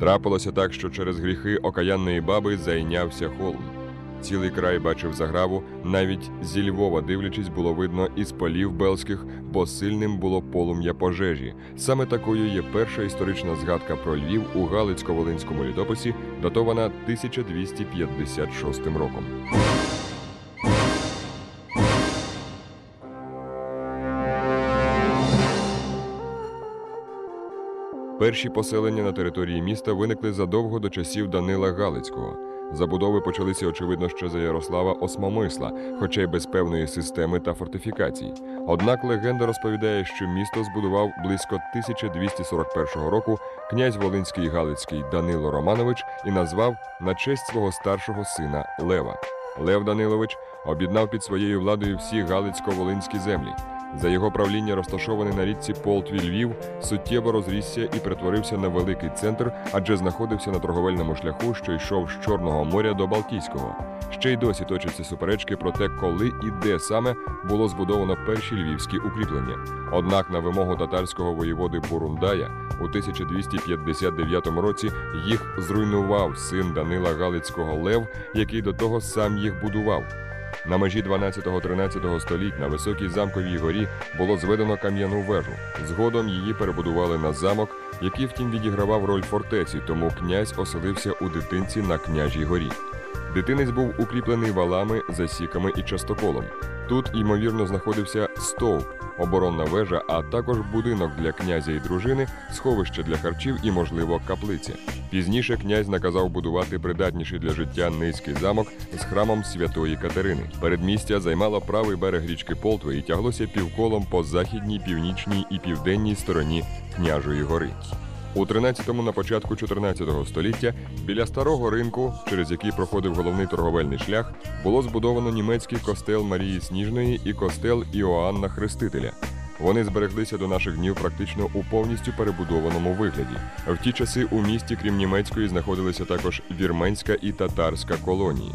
Трапилося так, що через гріхи окаянної баби зайнявся холм. Цілий край бачив заграву, навіть зі Львова дивлячись, було видно із полів белських, бо сильним було полум'я пожежі. Саме такою є перша історична згадка про Львів у Галицько-Волинському літописі, датована 1256 роком. Перші поселення на території міста виникли задовго до часів Данила Галицького. Забудови почалися, очевидно, ще за Ярослава Осмомисла, хоча й без певної системи та фортифікацій. Однак легенда розповідає, що місто збудував близько 1241 року князь Волинський Галицький Данило Романович і назвав на честь свого старшого сина Лева. Лев Данилович об'єднав під своєю владою всі Галицько-Волинські землі. За його правління розташований на річці Полтві Львів суттєво розрісся і перетворився на великий центр, адже знаходився на торговельному шляху, що йшов з Чорного моря до Балтійського. Ще й досі точаться суперечки про те, коли і де саме було збудовано перші львівські укріплення. Однак на вимогу татарського воєводи Бурундая у 1259 році їх зруйнував син Данила Галицького Лев, який до того сам їх будував. На межі 12-13 століть на високій замковій горі було зведено кам'яну вежу. Згодом її перебудували на замок, який втім відігравав роль фортеці, тому князь оселився у дитинці на княжій горі. Дитинець був укріплений валами, засіками і частоколом. Тут, ймовірно, знаходився стовп, оборонна вежа, а також будинок для князя і дружини, сховище для харчів і, можливо, каплиця. Пізніше князь наказав будувати придатніший для життя низький замок з храмом святої Катерини. Передмістя займало правий берег річки Полтви і тяглося півколом по західній, північній і південній стороні княжої гори. У 13-му на початку 14-го століття біля старого ринку, через який проходив головний торговельний шлях, було збудовано німецький костел Марії Сніжної і костел Іоанна Хрестителя. Вони збереглися до наших днів практично у повністю перебудованому вигляді. В ті часи у місті, крім німецької, знаходилися також вірменська і татарська колонії.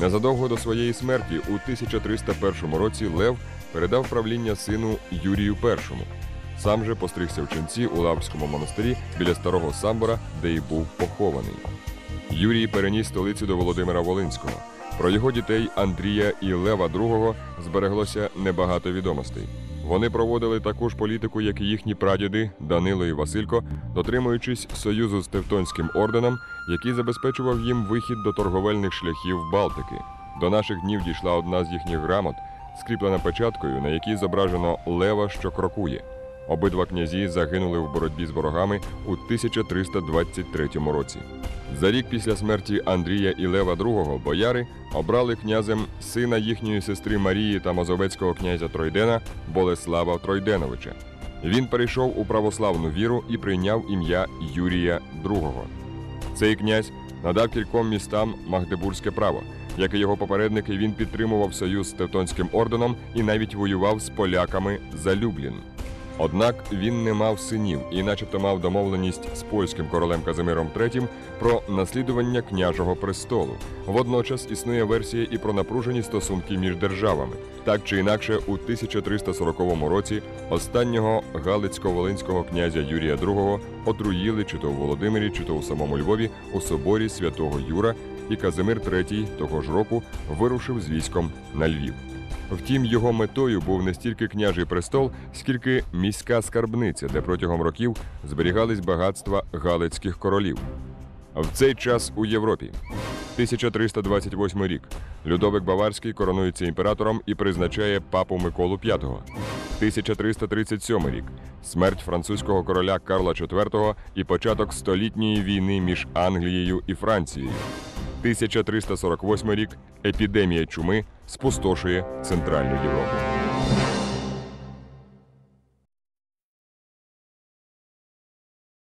Незадовго до своєї смерті у 1301 році Лев передав правління сину Юрію І. Сам же постригся в ченці у Лавському монастирі біля старого самбора, де й був похований. Юрій переніс столицю до Володимира Волинського. Про його дітей Андрія і Лева II збереглося небагато відомостей. Вони проводили таку ж політику, як і їхні прадіди Данило і Василько, дотримуючись союзу з Тевтонським орденом, який забезпечував їм вихід до торговельних шляхів Балтики. До наших днів дійшла одна з їхніх грамот, скріплена печаткою, на якій зображено лева, що крокує. Обидва князі загинули в боротьбі з ворогами у 1323 році. За рік після смерті Андрія і Лева II бояри обрали князем сина їхньої сестри Марії та мазовецького князя Тройдена Болеслава Тройденовича. Він перейшов у православну віру і прийняв ім'я Юрія II. Цей князь надав кільком містам Магдебурзьке право. Як і його попередники, він підтримував союз з Тевтонським орденом і навіть воював з поляками за Люблін. Однак він не мав синів і, начебто, мав домовленість з польським королем Казимиром III про наслідування княжого престолу. Водночас існує версія і про напружені стосунки між державами. Так чи інакше, у 1340 році останнього галицько-волинського князя Юрія II отруїли чи то у Володимирі, чи то у самому Львові у соборі святого Юра, і Казимир III того ж року вирушив з військом на Львів. Втім, його метою був не стільки княжий престол, скільки міська скарбниця, де протягом років зберігались багатства галицьких королів. В цей час у Європі 1328 рік Людовик Баварський коронується імператором і призначає папу Миколу V. 1337 рік смерть французького короля Карла IV і початок столітньої війни між Англією і Францією. 1348 рік епідемія чуми спустошує Центральну Європу.